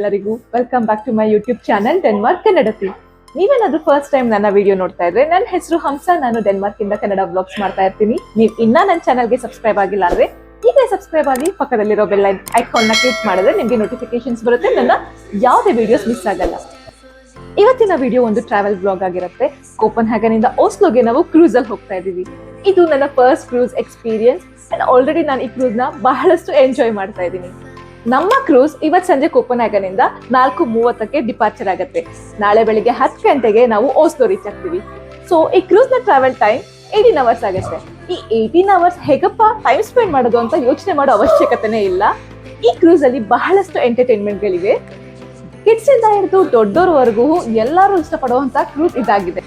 ಎಲ್ಲರಿಗೂ welcome back to my YouTube channel Denmark ಕನ್ನಡತಿ ನೀವೇನಾದ್ರೂ first time ನನ್ನ ವಿಡಿಯೋ ನೋಡ್ತಾ ಇದ್ರೆ, ನನ್ನ ಹೆಸರು ಹಂಸ, ನಾನು ಡೆನ್ಮಾರ್ಕ್ ಇಂದ ಕನ್ನಡ ಬ್ಲಾಗ್ಸ್ ಮಾಡ್ತಾ ಇರ್ತೀನಿ. ನೀವು ಇನ್ನ ನನ್ನ ಚಾನಲ್ಗೆ ಸಬ್ಸ್ಕ್ರೈಬ್ ಆಗಿಲ್ಲ ಅಂದ್ರೆ ಈಗ ಸಬ್ಸ್ಕ್ರೈಬ್ ಆಗಿ ಪಕ್ಕದಲ್ಲಿರೋ ಬೆಲ್ ಐಕಾನ್ನ ಕ್ಲಿಕ್ ಮಾಡಿದ್ರೆ ನಿಮಗೆ ನೋಟಿಫಿಕೇಶನ್ಸ್ ಬರುತ್ತೆ, ನನ್ನ ಯಾವುದೇ ವಿಡಿಯೋಸ್ ಮಿಸ್ ಆಗಲ್ಲ. ಇವತ್ತಿನ ವಿಡಿಯೋ ಒಂದು ಟ್ರಾವೆಲ್ ಬ್ಲಾಗ್ ಆಗಿರುತ್ತೆ. ಕೋಪನ್ ಹ್ಯಾಗನ್ ಇಂದ ಓಸ್ಲೋಗೆ ನಾವು ಕ್ರೂಸ್ ಅಲ್ಲಿ ಹೋಗ್ತಾ ಇದೀವಿ ಇದು ನನ್ನ ಫಸ್ಟ್ ಕ್ರೂಸ್ ಎಕ್ಸ್ಪೀರಿಯನ್ಸ್ ಆಲ್ರೆಡಿ ನಾನು ಈ ಕ್ರೂಸ್ನ ಬಹಳಷ್ಟು ಎಂಜಾಯ್ ಮಾಡ್ತಾ ಇದ್ದೀನಿ. ನಮ್ಮ ಕ್ರೂಸ್ ಇವತ್ ಸಂಜೆ ಕೊಪ್ಪನಾಗನ್ ಇಂದ ನಾಲ್ಕು ಮೂವತ್ತಕ್ಕೆ ಡಿಪಾರ್ಚರ್ ಆಗುತ್ತೆ. ನಾಳೆ ಬೆಳಿಗ್ಗೆ ಹತ್ತು ಗಂಟೆಗೆ ನಾವು ಓಸ್ಲೋ ರೀಚ್ ಆಗ್ತೀವಿ. ಸೊ ಈ ಕ್ರೂಸ್ನ ಟ್ರಾವೆಲ್ ಟೈಮ್ ಏಯ್ಟೀನ್ ಅವರ್ಸ್ ಆಗುತ್ತೆ. ಈ ಏಯ್ಟೀನ್ ಅವರ್ಸ್ ಹೇಗಪ್ಪ ಟೈಮ್ ಸ್ಪೆಂಡ್ ಮಾಡೋದು ಅಂತ ಯೋಚನೆ ಮಾಡೋ ಅವಶ್ಯಕತೆನೇ ಇಲ್ಲ. ಈ ಕ್ರೂಸ್ ಅಲ್ಲಿ ಬಹಳಷ್ಟು ಎಂಟರ್ಟೈನ್ಮೆಂಟ್ ಗಳಿವೆ ಕಿಡ್ಸ್ ಇಂದ ಹಿಡಿದು ದೊಡ್ಡೋರ್ವರೆಗೂ ಎಲ್ಲರೂ ಇಷ್ಟಪಡುವಂತ ಕ್ರೂಸ್ ಇದಾಗಿದೆ.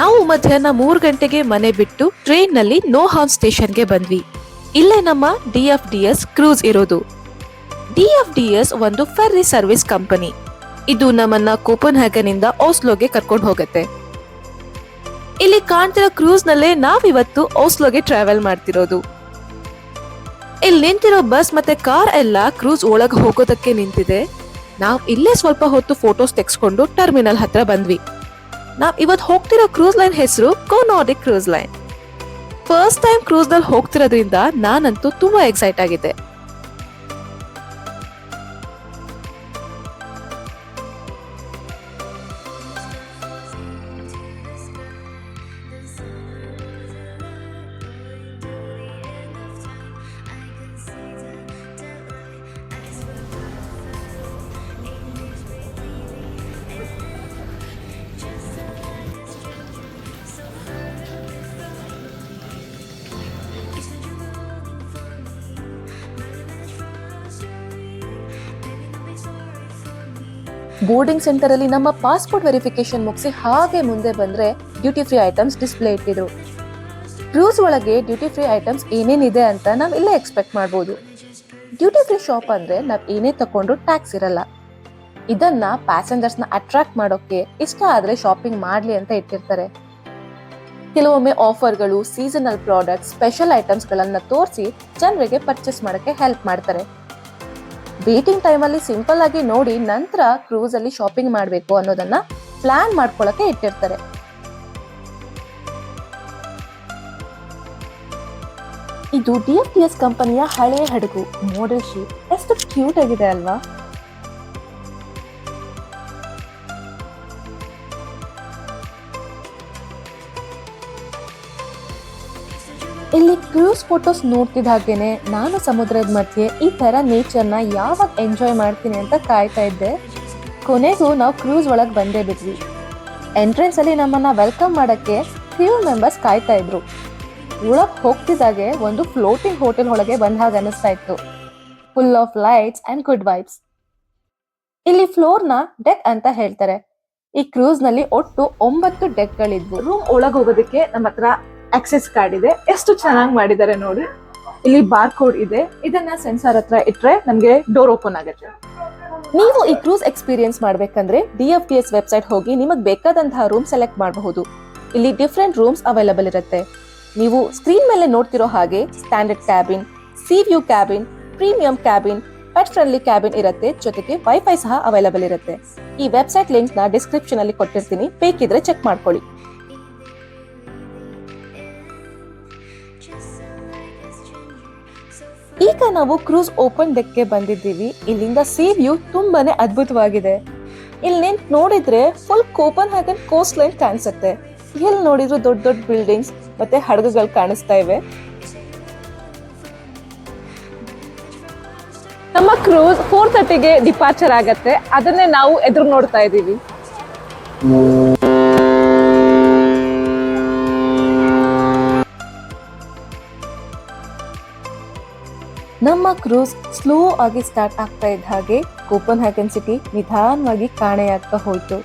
ನಾವು ಮಧ್ಯಾಹ್ನ ಮೂರು ಗಂಟೆಗೆ ಮನೆ ಬಿಟ್ಟು ಟ್ರೈನ್ನಲ್ಲಿ ನೋಹಾನ್ ಸ್ಟೇಷನ್ಗೆ ಬಂದ್ವಿ. ಇಲ್ಲೇ ನಮ್ಮ D F D S cruise ಇರೋದು. ಡಿ ಎಫ್ ಡಿ ಎಸ್ ಒಂದು ಫೆರ್ರಿ ಸರ್ವಿಸ್ ಕಂಪನಿ. ಇದು ನಮ್ಮನ್ನ ಕೂಪನ್ ಹ್ಯಾಗನ್ ಇಂದ ಓಸ್ಲೋಗೆ ಕರ್ಕೊಂಡು ಹೋಗುತ್ತೆ. ಇಲ್ಲಿ ಕಾಣ್ತಿರೋ ಕ್ರೂಸ್ ನಲ್ಲೇ ನಾವಿವತ್ತು ಓಸ್ಲೋಗೆ ಟ್ರಾವೆಲ್ ಮಾಡ್ತಿರೋದು. ಇಲ್ಲಿ ನಿಂತಿರೋ ಬಸ್ ಮತ್ತೆ ಕಾರ್ ಎಲ್ಲ ಕ್ರೂಸ್ ಒಳಗೆ ಹೋಗೋದಕ್ಕೆ ನಿಂತಿದೆ. ನಾವು ಇಲ್ಲೇ ಸ್ವಲ್ಪ ಹೊತ್ತು ಫೋಟೋಸ್ ತೆಗೆಸ್ಕೊಂಡು ಟರ್ಮಿನಲ್ ಹತ್ರ ಬಂದ್ವಿ. ನಾವು ಇವತ್ತು ಹೋಗ್ತಿರೋ ಕ್ರೂಸ್ ಲೈನ್ ಹೆಸರು ಕೋನಾರ್ಡಿಕ್ ಕ್ರೂಸ್ ಲೈನ್ ಫಸ್ಟ್ ಟೈಮ್ ಕ್ರೂಸ್ನಲ್ಲಿ ಹೋಗ್ತಿರೋದ್ರಿಂದ ನಾನಂತೂ ತುಂಬಾ ಎಕ್ಸೈಟ್ ಆಗಿದ್ದೆ. ಬೋರ್ಡಿಂಗ್ ಸೆಂಟರ್ ಅಲ್ಲಿ ನಮ್ಮ ಪಾಸ್ಪೋರ್ಟ್ ವೆರಿಫಿಕೇಶನ್ ಮುಗಿಸಿ ಹಾಗೆ ಮುಂದೆ ಬಂದ್ರೆ ಡ್ಯೂಟಿ ಫ್ರೀ ಐಟಮ್ಸ್ ಡಿಸ್ಪ್ಲೇ ಇಟ್ಟಿದ್ರು. ಕ್ರೂಸ್ ಒಳಗೆ ಡ್ಯೂಟಿ ಫ್ರೀ ಐಟಮ್ಸ್ ಏನೇನಿದೆ ಅಂತ ನಾವು ಇಲ್ಲೇ ಎಕ್ಸ್ಪೆಕ್ಟ್ ಮಾಡ್ಬೋದು. ಡ್ಯೂಟಿ ಫ್ರೀ ಶಾಪ್ ಅಂದ್ರೆ ನಾವು ಏನೇ ತಕೊಂಡ್ರು ಟ್ಯಾಕ್ಸ್ ಇರಲ್ಲ. ಇದನ್ನ ಪ್ಯಾಸೆಂಜರ್ಸ್ನ ಅಟ್ರಾಕ್ಟ್ ಮಾಡೋಕೆ ಇಷ್ಟ ಆದ್ರೆ ಶಾಪಿಂಗ್ ಮಾಡ್ಲಿ ಅಂತ ಇಟ್ಟಿರ್ತಾರೆ. ಕೆಲವೊಮ್ಮೆ ಆಫರ್ಗಳು ಸೀಸನಲ್ ಪ್ರಾಡಕ್ಟ್ ಸ್ಪೆಷಲ್ ಐಟಮ್ಸ್ ಗಳನ್ನ ತೋರಿಸಿ ಜನರಿಗೆ ಪರ್ಚೇಸ್ ಮಾಡಕ್ಕೆ ಹೆಲ್ಪ್ ಮಾಡ್ತಾರೆ. ವೇಟಿಂಗ್ ಟೈಮಲ್ಲಿ ಸಿಂಪಲ್ ಆಗಿ ನೋಡಿ ನಂತರ ಕ್ರೂಸ್ ಅಲ್ಲಿ ಶಾಪಿಂಗ್ ಮಾಡಬೇಕು ಅನ್ನೋದನ್ನ ಪ್ಲಾನ್ ಮಾಡ್ಕೊಳಕ್ಕೆ ಇಟ್ಟಿರ್ತಾರೆ. ಇದು ಡಿ ಎಫ್ ಎಸ್ ಕಂಪನಿಯ ಹಳೆಯ ಹಡಗು ಮೋಡಲ್ ಶೀಪ್ ಎಷ್ಟು ಕ್ಯೂಟ್ ಆಗಿದೆ ಅಲ್ವಾ? ಇಲ್ಲಿ ಕ್ರೂಸ್ ಫೋಟೋಸ್ ನೋಡ್ತಿದ್ದ ಹಾಗೇನೆ ನಾನು ಸಮುದ್ರದ ಮಧ್ಯೆ ಈ ತರ ನೇಚರ್ನ ಯಾವಾಗ ಎಂಜಾಯ್ ಮಾಡ್ತೀನಿ ಅಂತ ಕಾಯ್ತಾ ಇದ್ದೆ. ಕೊನೆಗೂ ನಾವು ಕ್ರೂಸ್ ಒಳಗೆ ಬಂದೇ ಎಂಟ್ರೆನ್ಸ್ ಅಲ್ಲಿ ನಮ್ಮನ್ನ ವೆಲ್ಕಮ್ ಮಾಡಕ್ಕೆ ಫ್ಯೂ ಮೆಂಬರ್ಸ್ ಕಾಯ್ತಾ ಇದ್ರು. ಒಳಗ್ ಹೋಗ್ತಿದ್ದಾಗೆ ಒಂದು ಫ್ಲೋಟಿಂಗ್ ಹೋಟೆಲ್ ಒಳಗೆ ಬಂದ ಹಾಗೆ ಅನಿಸ್ತಾ ಇತ್ತು. Full of lights and good vibes ಇಲ್ಲಿ ಫ್ಲೋರ್ನ ಡೆಕ್ ಅಂತ ಹೇಳ್ತಾರೆ. ಈ ಕ್ರೂಸ್ನಲ್ಲಿ ಒಟ್ಟು ಒಂಬತ್ತು ಡೆಕ್ ಗಳಿದ್ವು. ರೂಮ್ ಒಳಗೆ ಹೋಗೋದಕ್ಕೆ ನಮ್ಮ ಹತ್ರ ಆಕ್ಸೆಸ್ ಕಾರ್ಡ್ ಇದೆ. ಎಷ್ಟು ಚೆನ್ನಾಗಿ ಮಾಡಿದ್ದಾರೆ ನೋಡಿ. ಇಲ್ಲಿ ಬಾರ್ ಕೋಡ್ ಇದೆ. ಇದನ್ನ ಸೆನ್ಸಾರ್ ಹತ್ರ ಇಟ್ಟರೆ ನಮಗೆ ಡೋರ್ ಓಪನ್ ಆಗುತ್ತೆ. ನೀವು ಈ ಕ್ರೂಸ್ ಎಕ್ಸ್ಪೀರಿಯನ್ಸ್ ಮಾಡಬೇಕಂದ್ರೆ D F T S website ಹೋಗಿ ನಿಮಗೆ ಬೇಕಾದಂತಹ ರೂಮ್ ಸೆಲೆಕ್ಟ್ ಮಾಡಬಹುದು. ಇಲ್ಲಿ ಡಿಫ್ರೆಂಟ್ ರೂಮ್ಸ್ ಅವೈಲಬಲ್ ಇರುತ್ತೆ. ನೀವು ಸ್ಕ್ರೀನ್ ಮೇಲೆ ನೋಡ್ತಿರೋ ಹಾಗೆ standard cabin sea view cabin premium cabin pet friendly cabin ಇರುತ್ತೆ. ಜೊತೆಗೆ ವೈಫೈ ಸಹ ಅವೈಲಬಲ್ ಇರುತ್ತೆ. ಈ ವೆಬ್ಸೈಟ್ ಲಿಂಕ್ನ ಡಿಸ್ಕ್ರಿಪ್ಷನ್ ಅಲ್ಲಿ ಕೊಟ್ಟಿರ್ತೀನಿ. ಬೇಕಿದ್ರೆ ಚೆಕ್ ಮಾಡ್ಕೊಳ್ಳಿ. ಈಗ ನಾವು ಕ್ರೂಸ್ ಓಪನ್ ಡೆಕ್ಗೆ ಬಂದಿದ್ದೀವಿ. ಇಲ್ಲಿಂದ ಸೀ ವ್ಯೂ ತುಂಬಾನೇ ಅದ್ಭುತವಾಗಿದೆ. ಇಲ್ಲಿ ನಿಂತ್ ನೋಡಿದ್ರೆ full Copenhagen coast line ಕಾಣಿಸುತ್ತೆ. ಎಲ್ಲಿ ನೋಡಿದ್ರು ದೊಡ್ಡ ದೊಡ್ಡ ಬಿಲ್ಡಿಂಗ್ಸ್ ಮತ್ತೆ ಹಡಗುಗಳು ಕಾಣಿಸ್ತಾ ಇವೆ. ನಮ್ಮ ಕ್ರೂಸ್ ಫೋರ್ ತರ್ಟಿಗೆ ಡಿಪಾರ್ಚರ್ ಆಗತ್ತೆ. ಅದನ್ನೇ ನಾವು ಎದುರು ನೋಡ್ತಾ ಇದೀವಿ ನಮ್ಮ ಕ್ರೂಸ್ ಸ್ಲೋ ಆಗಿ ಸ್ಟಾರ್ಟ್ ಆಗ್ತಾ ಇದ್ದ ಹಾಗೆ ಕೂಪನ್ ಹ್ಯಾಕನ್ ಸಿಟಿ ನಿಧಾನವಾಗಿ ಕಾಣೆಯಾಗ್ತಾ ಹೋಯ್ತು.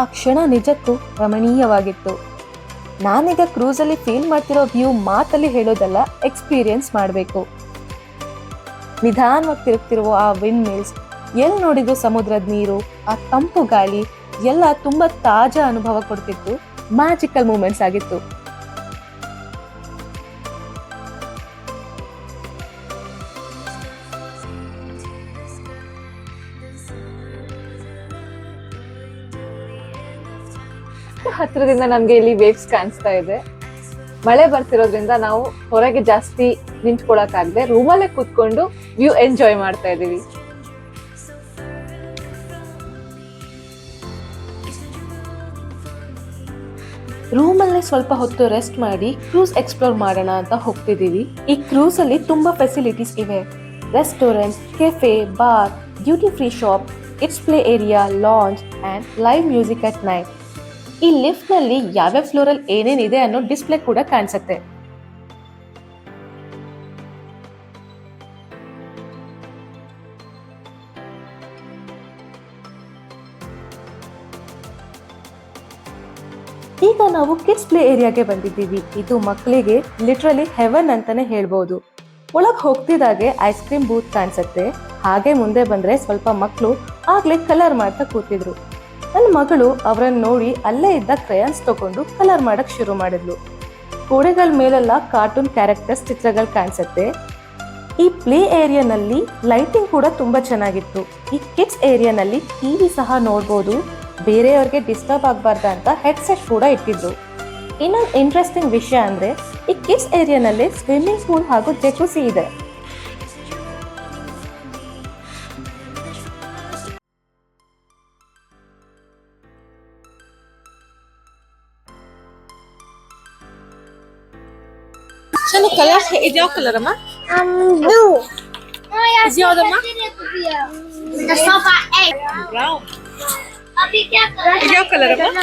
ಆ ಕ್ಷಣ ನಿಜಕ್ಕೂ ರಮಣೀಯವಾಗಿತ್ತು. ನಾನೀಗ ಕ್ರೂಸಲ್ಲಿ ಫೀಲ್ ಮಾಡ್ತಿರೋ ವ್ಯೂ ಮಾತಲ್ಲಿ ಹೇಳೋದಲ್ಲ, ಎಕ್ಸ್ಪೀರಿಯನ್ಸ್ ಮಾಡಬೇಕು. ನಿಧಾನವಾಗಿ ತಿರುಗ್ತಿರುವ ಆ ವಿಂಡ್ ಮಿಲ್ಸ್ ಎಲ್ಲಿ ನೋಡಿದ್ರು ಸಮುದ್ರದ ನೀರು, ಆ ತಂಪು ಗಾಳಿ, ಎಲ್ಲ ತುಂಬಾ ತಾಜಾ ಅನುಭವ ಕೊಡ್ತಿತ್ತು. ಮ್ಯಾಜಿಕಲ್ ಮೂಮೆಂಟ್ಸ್ ಆಗಿತ್ತು. ಹತ್ರದಿಂದ ನಮಗೆ ಇಲ್ಲಿ ವೇವ್ಸ್ ಕಾಣಿಸ್ತಾ ಇದೆ. ಮಳೆ ಬರ್ತಿರೋದ್ರಿಂದ ನಾವು ಹೊರಗೆ ಜಾಸ್ತಿ ನಿಂತ್ಕೊಳಕ್ಕಾಗದೆ ರೂಮಲ್ಲೇ ಕೂತ್ಕೊಂಡು ವ್ಯೂ ಎಂಜಾಯ್ ಮಾಡ್ತಾ ಇದೀವಿ ರೂಮಲ್ಲೇ ಸ್ವಲ್ಪ ಹೊತ್ತು ರೆಸ್ಟ್ ಮಾಡಿ ಕ್ರೂಸ್ ಎಕ್ಸ್ಪ್ಲೋರ್ ಮಾಡೋಣ ಅಂತ ಹೋಗ್ತಿದೀವಿ ಈ ಕ್ರೂಸ್ ಅಲ್ಲಿ ತುಂಬಾ ಫೆಸಿಲಿಟೀಸ್ ಇವೆ. Restaurant cafe bar duty free shop it's play area lounge and live music at night ಈ ಲಿಫ್ಟ್ನಲ್ಲಿ ಯಾವ್ಯಾವ ಫ್ಲೋರ್ ಅಲ್ಲಿ ಏನೇನಿದೆ ಅನ್ನೋ ಡಿಸ್ಪ್ಲೇ ಕೂಡ ಕಾಣಿಸುತ್ತೆ. ಈಗ ನಾವು ಕಿಡ್ಸ್ ಪ್ಲೇ ಏರಿಯಾಗೆ ಬಂದಿದ್ದೀವಿ. ಇದು ಮಕ್ಕಳಿಗೆ ಲಿಟ್ರಲಿ ಹೆವನ್ ಅಂತಾನೆ ಹೇಳ್ಬೋದು. ಒಳಗೆ ಹೋಗ್ತಿದ್ದಾಗೆ ಐಸ್ ಕ್ರೀಮ್ ಬೂತ್ ಕಾಣಿಸುತ್ತೆ. ಹಾಗೆ ಮುಂದೆ ಬಂದ್ರೆ ಸ್ವಲ್ಪ ಮಕ್ಕಳು ಆಗ್ಲೇ ಕಲರ್ ಮಾಡ್ತಾ ಕೂತಿದ್ರು. ನನ್ನ ಮಗಳು ಅವರನ್ನು ನೋಡಿ ಅಲ್ಲೇ ಇದ್ದ ಕ್ರಯಾನ್ಸ್ ತಗೊಂಡು ಕಲರ್ ಮಾಡಕ್ ಶುರು ಮಾಡಿದ್ಲು. ಗೋಡೆಗಳ ಮೇಲೆಲ್ಲ ಕಾರ್ಟೂನ್ ಕ್ಯಾರೆಕ್ಟರ್ಸ್ ಚಿತ್ರಗಳು ಕಾಣಿಸುತ್ತೆ. ಈ ಪ್ಲೇ ಏರಿಯಾನಲ್ಲಿ ಲೈಟಿಂಗ್ ಕೂಡ ತುಂಬಾ ಚೆನ್ನಾಗಿತ್ತು. ಈ ಕಿಡ್ಸ್ ಏರಿಯಾನಲ್ಲಿ ಟಿವಿ ಸಹ ನೋಡ್ಬೋದು. ಬೇರೆಯವ್ರಿಗೆ ಡಿಸ್ಟರ್ಬ್ ಆಗಬಾರ್ದ ಅಂತ ಹೆಡ್ಸೆಟ್ ಕೂಡ ಇಟ್ಟಿದ್ರು. ಇನ್ನೊಂದು ಇಂಟ್ರೆಸ್ಟಿಂಗ್ ವಿಷಯ ಅಂದ್ರೆ ಈ ಕಿಡ್ಸ್ ಏರಿಯಾನಲ್ಲಿ ಸ್ವಿಮ್ಮಿಂಗ್ ಪೂಲ್ ಹಾಗೂ ಜೆಕುಸಿ ಇದೆ. Is yours, Amma? The sofa egg. Brown colour ಅಮ್ಮ?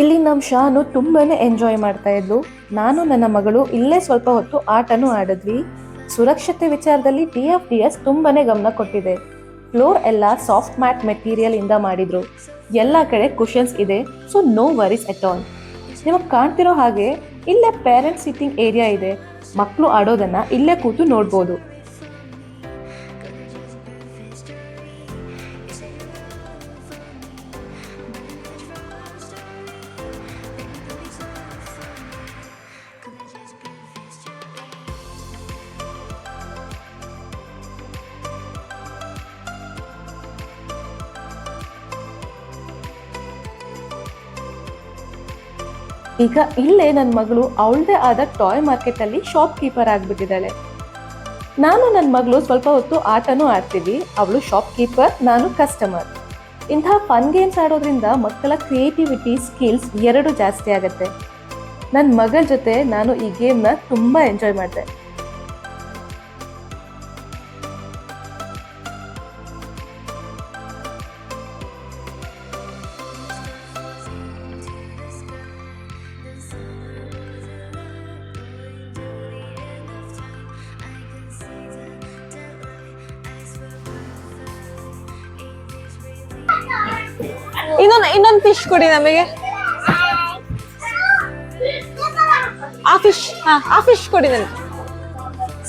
ಇಲ್ಲಿ ನಮ್ಮ ಶಾನು ತುಂಬಾನೇ ಎಂಜಾಯ್ ಮಾಡ್ತಾ ಇದ್ಲು. ನಾನು ನನ್ನ ಮಗಳು ಇಲ್ಲೇ ಸ್ವಲ್ಪ ಹೊತ್ತು ಆಟನೂ ಆಡಿದ್ವಿ. ಸುರಕ್ಷತೆ ವಿಚಾರದಲ್ಲಿ ಟಿ ಎಫ್ ಡಿ ಎಸ್ ತುಂಬಾನೇ ಗಮನ ಕೊಟ್ಟಿದೆ. ಫ್ಲೋರ್ ಎಲ್ಲ ಸಾಫ್ಟ್ ಮ್ಯಾಟ್ ಮೆಟೀರಿಯಲ್ ಇಂದ ಮಾಡಿದ್ರು. ಎಲ್ಲ ಕಡೆ ಕುಷನ್ಸ್ ಇದೆ so no worries at all ನಿಮಗೆ ಕಾಣ್ತಿರೋ ಹಾಗೆ ಇಲ್ಲೇ ಪೇರೆಂಟ್ಸ್ ಸಿಟ್ಟಿಂಗ್ ಏರಿಯಾ ಇದೆ ಮಕ್ಕಳು ಆಡೋದನ್ನ ಇಲ್ಲೇ ಕೂತು ನೋಡ್ಬೋದು. ಈಗ ಇಲ್ಲೇ ನನ್ನ ಮಗಳು ಅವಳದೇ ಆದ ಟಾಯ್ ಮಾರ್ಕೆಟ್ ಅಲ್ಲಿ ಶಾಪ್ ಕೀಪರ್ ಆಗಿಬಿಟ್ಟಿದ್ದಾಳೆ. ನಾನು ನನ್ನ ಮಗಳು ಸ್ವಲ್ಪ ಹೊತ್ತು ಆಟನೂ ಆಡ್ತೀವಿ, ಅವಳು ಶಾಪ್ ಕೀಪರ್ ನಾನು ಕಸ್ಟಮರ್ ಇಂತಹ ಫನ್ ಗೇಮ್ಸ್ ಆಡೋದ್ರಿಂದ ಮಕ್ಕಳ ಕ್ರಿಯೇಟಿವಿಟಿ ಸ್ಕಿಲ್ಸ್ ಎರಡು ಜಾಸ್ತಿ ಆಗುತ್ತೆ. ನನ್ನ ಮಗಳ ಜೊತೆ ನಾನು ಈ ಗೇಮ್ನ ತುಂಬ ಎಂಜಾಯ್ ಮಾಡಿದೆ. ಇನ್ನೊಂದು ಫಿಶ್ ಕೊಡಿ ನಮಗೆ. ಆ ಫಿಶ್ ಹಾ ಆ ಫಿಶ್ ಕೊಡಿ ನನಗೆ.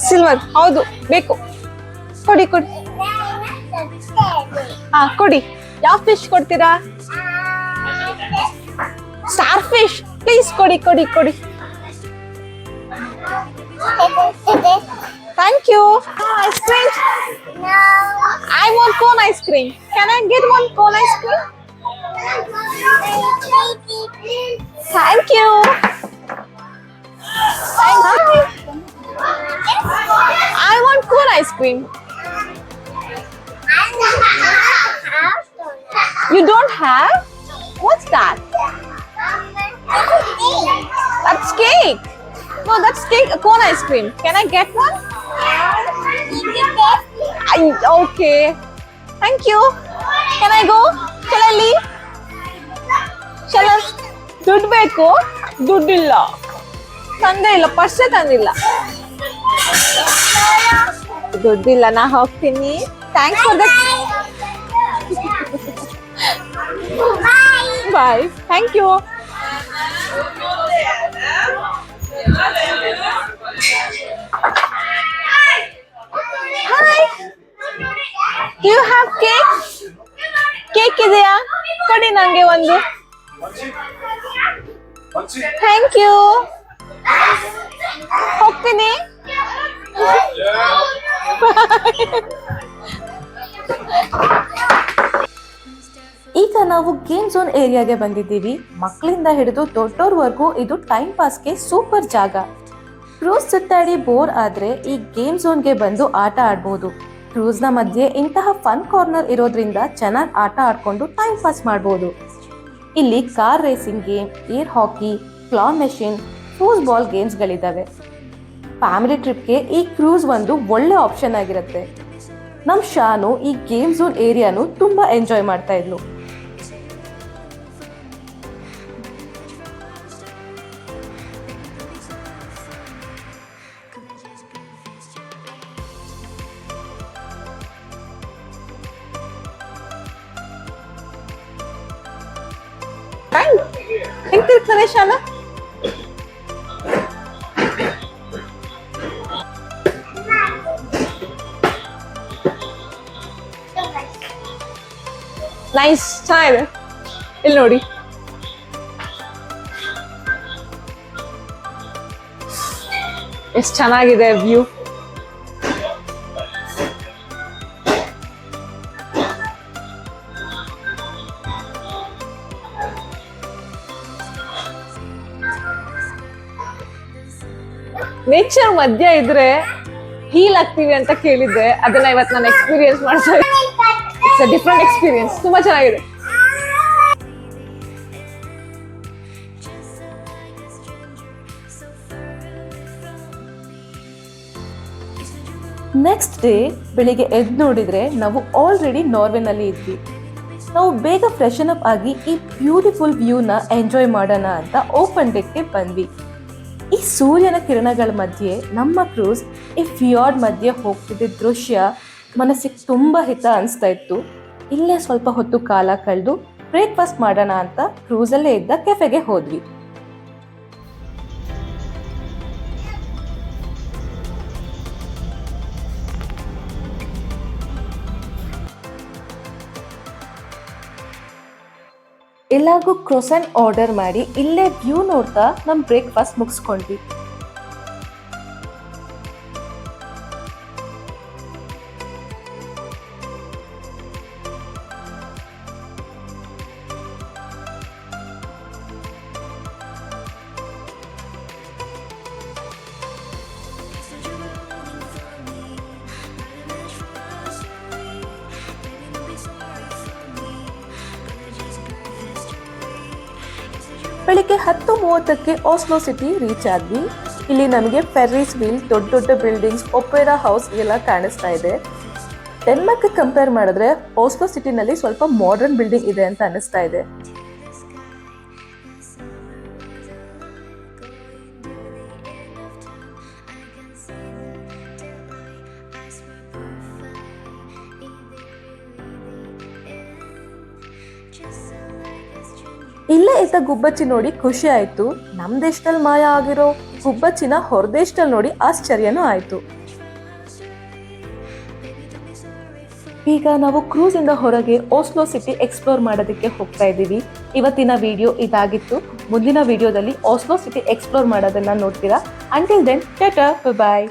ಸಿಲ್ವರ್ ಹೌದು ಬೇಕು. ಕೊಡಿ ಕೊಡಿ. ಹಾ ಕೊಡಿ. ಯಾವ ಫಿಶ್ ಕೊಡ್ತೀರಾ? ಸ್ಟಾರ್ ಫಿಶ್ ಪ್ಲೀಸ್ ಕೊಡಿ ಕೊಡಿ ಕೊಡಿ. Thank you ice cream I want cone ice cream can I get one cone Thank you. Thank you. I want cone ice cream. You don't have? What's that? That's cake. No, that's cake. A cone ice cream. Can I get one? I, okay. Thank you. Can I go? Shall I leave? I? ದುಡ್ಡು ಬೇಕು, ದುಡ್ಡಿಲ್ಲ. ತಂದೆ ಇಲ್ಲ, ಪರ್ಸೆ ತಂದಿಲ್ಲ. ದುಡ್ಡಿಲ್ಲ, ನಾ ಹೋಗ್ತೀನಿ. Thanks for the boy thank you hi you have cake cake ಇದೆಯಾ? ಕೊಡಿ ನಂಗೆ ಒಂದು. ಥ್ಯಾಂಕ್ ಯು ಹೋಗ್ತೀನಿ. ಈಗ ನಾವು ಗೇಮ್ ಝೋನ್ ಏರಿಯಾಗೆ ಬಂದಿದ್ದೀವಿ. ಮಕ್ಕಳಿಂದ ಹಿಡಿದು ದೊಡ್ಡೋರ್ವರೆಗೂ ಇದು ಟೈಮ್ ಪಾಸ್ಗೆ ಸೂಪರ್ ಜಾಗ. ಕ್ರೂಸ್ ಸುತ್ತಾಡಿ ಬೋರ್ ಆದರೆ ಈ ಗೇಮ್ ಝೋನ್ಗೆ ಬಂದು ಆಟ ಆಡ್ಬೋದು. ಕ್ರೂಸ್ನ ಮಧ್ಯೆ ಇಂತಹ ಫನ್ ಕಾರ್ನರ್ ಇರೋದ್ರಿಂದ ಚೆನ್ನಾಗಿ ಆಟ ಆಡ್ಕೊಂಡು ಟೈಮ್ ಪಾಸ್ ಮಾಡ್ಬೋದು. ಇಲ್ಲಿ car racing game air hockey, claw machine foosball ಗೇಮ್ಸ್ಗಳಿದ್ದಾವೆ family ಟ್ರಿಪ್ಗೆ ಈ ಕ್ರೂಸ್ ಒಂದು ಒಳ್ಳೆ ಆಪ್ಷನ್ ಆಗಿರುತ್ತೆ. ನಮ್ಮ ಶಾನು ಈ ಗೇಮ್ ಝೋನ್ ಏರಿಯಾನು ತುಂಬಾ ಎಂಜಾಯ್ ಮಾಡ್ತಾ ಇದ್ಲು. ಹೆಂಗ್ ತಿರ್ಗ್ತಾನೆ ನೈಸ್ ಚೆನ್ನಾಗಿದೆ ಇಲ್ಲಿ ನೋಡಿ. ಎಷ್ಟು ಚೆನ್ನಾಗಿದೆ ವ್ಯೂ ನೇಚರ್ ಮಧ್ಯ ಇದ್ರೆ ಹೀಲ್ ಆಗ್ತೀವಿ ಅಂತ ಕೇಳಿದ್ದೆ. ಅದನ್ನ ಇವತ್ತು ನಾನು ಎಕ್ಸ್ಪೀರಿಯನ್ಸ್ ಮಾಡ್ತಾ ಇಟ್ಸ್ ಅ ಡಿಫ್ರೆಂಟ್ ಎಕ್ಸ್ಪೀರಿಯನ್ಸ್ ತುಂಬಾ ಚೆನ್ನಾಗಿದೆ. ನೆಕ್ಸ್ಟ್ ಡೇ ಬೆಳಿಗ್ಗೆ ಎದ್ದು ನೋಡಿದ್ರೆ ನಾವು ಆಲ್ರೆಡಿ ನಾರ್ವೆನಲ್ಲಿ ಇದ್ವಿ. ನಾವು ಬೇಗ ಫ್ರೆಶನ್ ಅಪ್ ಆಗಿ ಈ ಬ್ಯೂಟಿಫುಲ್ ವ್ಯೂನ ಎಂಜಾಯ್ ಮಾಡೋಣ ಅಂತ ಓಪನ್ ಡೆಕ್ಗೆ ಬಂದ್ವಿ. ಈ ಸೂರ್ಯನ ಕಿರಣಗಳ ಮಧ್ಯೆ, ನಮ್ಮ ಕ್ರೂಸ್ ಈ ಫಿಯಾರ್ಡ್ ಮಧ್ಯೆ ಹೋಗ್ತಿದ್ದ ದೃಶ್ಯ ಮನಸ್ಸಿಗೆ ತುಂಬ ಹಿತ ಅನಿಸ್ತಾ ಇತ್ತು. ಇಲ್ಲೇ ಸ್ವಲ್ಪ ಹೊತ್ತು ಕಾಲ ಕಳೆದು ಬ್ರೇಕ್ಫಾಸ್ಟ್ ಮಾಡೋಣ ಅಂತ ಕ್ರೂಸಲ್ಲೇ ಇದ್ದ ಕೆಫೆಗೆ ಹೋದ್ವಿ. ಎಲ್ಲಾರ್ಗೂ ಕ್ರೊಸನ್ ಆರ್ಡರ್ ಮಾಡಿ ಇಲ್ಲೇ ವ್ಯೂ ನೋಡ್ತಾ ನಮ್ಮ ಬ್ರೇಕ್ಫಾಸ್ಟ್ ಮುಗಿಸ್ಕೊಂಡ್ವಿ. ಬೆಳಿಗ್ಗೆ ಹತ್ತು ಮೂವತ್ತಕ್ಕೆ ಆಸ್ಲೋ ಸಿಟಿ ರೀಚ್ ಆದ್ವಿ. ಇಲ್ಲಿ ನಮಗೆ ಫೆರ್ರಿಸ್ ವೀಲ್ ದೊಡ್ಡ ದೊಡ್ಡ ಬಿಲ್ಡಿಂಗ್ಸ್ ಒಪೆರಾ ಹೌಸ್ ಎಲ್ಲ ಕಾಣಿಸ್ತಾ ಇದೆ. ಡೆನ್ಮಾರ್ಕ್ ಕಂಪೇರ್ ಮಾಡಿದ್ರೆ ಆಸ್ಲೋ ಸಿಟಿನಲ್ಲಿ ಸ್ವಲ್ಪ ಮಾಡರ್ನ್ ಬಿಲ್ಡಿಂಗ್ ಇದೆ ಅಂತ ಅನಿಸ್ತಾ ಇದೆ. ಇಲ್ಲೇ ಗುಬ್ಬಚ್ಚಿ ನೋಡಿ ಖುಷಿ ಆಯ್ತು. ನಮ್ ದೇಶದಲ್ಲಿ ಮಾಯ ಆಗಿರೋ? ಗುಬ್ಬಚ್ಚಿನ ಹೊರದೇಶದಲ್ಲಿ ನೋಡಿ ಆಶ್ಚರ್ಯನೂ ಆಯ್ತು. ಈಗ ನಾವು ಕ್ರೂಸ್ ಇಂದ ಹೊರಗೆ ಓಸ್ಲೋ ಸಿಟಿ ಎಕ್ಸ್ಪ್ಲೋರ್ ಮಾಡೋದಕ್ಕೆ ಹೋಗ್ತಾ ಇದ್ದೀವಿ. ಇವತ್ತಿನ ವಿಡಿಯೋ ಇದಾಗಿತ್ತು. ಮುಂದಿನ ವಿಡಿಯೋದಲ್ಲಿ ಓಸ್ಲೋ ಸಿಟಿ ಎಕ್ಸ್ಪ್ಲೋರ್ ಮಾಡೋದನ್ನ ನೋಡ್ತೀರಾ. ಅಂಟಿಲ್ ದೆನ್ ಟಾಟಾ ಬಾಯ್